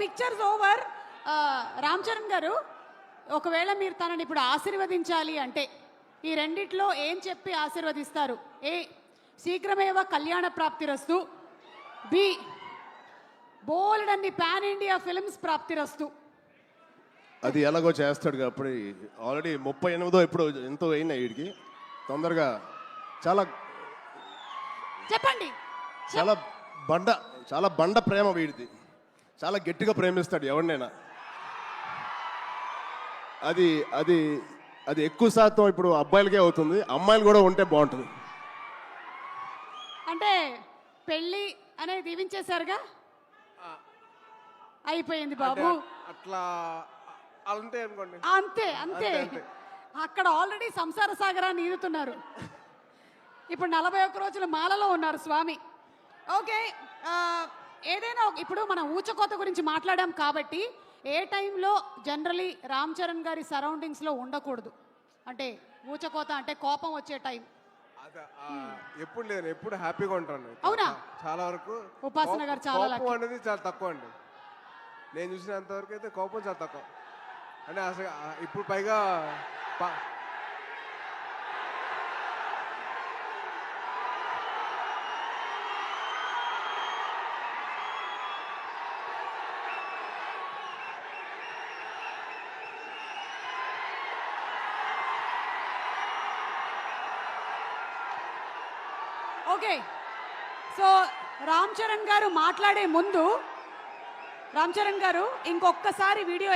Pictures over Ram Charan గారు ఒకవేళ మీరు తనని ఇప్పుడు ఆశీర్వదించాలి అంటే ఈ రెండిట్లో ఏం చెప్పి ఆశీర్వదిస్తారు? ఏ శీఘ్రమేవ కళ్యాణ ప్రాప్తిరస్తు. బి బోల్డ్ అన్ని పాన్ ఇండియా ఫిల్మ్స్ ప్రాప్తిరస్తు. అది ఎలాగో చేస్తాడు అప్పుడు ఆల్రెడీ ముప్పై ఎనిమిదో ఇప్పుడు ఎంతో అయినాయి వీడికి. తొందరగా చాలా చెప్పండి. చాలా బండ చాలా బండ ప్రేమ వీడిది. చాలా గట్టిగా ప్రేమిస్తాడు ఎవరినైనా. అది అది అది ఎక్కువ శాతం ఇప్పుడు అబ్బాయిలకే అవుతుంది. అమ్మాయిలు కూడా ఉంటే బాగుంటుంది. అంటే పెళ్ళి అనేది దీవించేశారుగా? అయిపోయింది బాబు. అట్లా అలా ఉంటాయి అనుకోండి. అంతే. అంతే అంతే. అక్కడ ఆల్రెడీ సంసార సాగరాన్ని ఈదుతున్నారు. ఇప్పుడు నలభై ఒక్క రోజుల మాలలో ఉన్నారు స్వామి. ఓకే ఆ, ఏదైనా ఇప్పుడు మనం ఊచకోత గురించి మాట్లాడాం కాబట్టి ఏ టైంలో జనరలీ రామ్ చరణ్ గారి సరౌండింగ్స్లో ఉండకూడదు. అంటే ఊచకోత అంటే కోపం వచ్చే టైం. ఎప్పుడు లేదు ఎప్పుడు హ్యాపీగా ఉంటాను. అవునా? చాలా వరకు ఉపాసన గారు చాలా కోపం. అనేది చాలా తక్కువ అండి. నేను చూసినంత వరకు అయితే కోపం చాలా తక్కువ. అంటే అసలు ఇప్పుడు పైగా ఓకే. సో రామ్ చరణ్ గారు మాట్లాడే ముందు రామ్ చరణ్ గారు ఇంకొకసారి వీడియో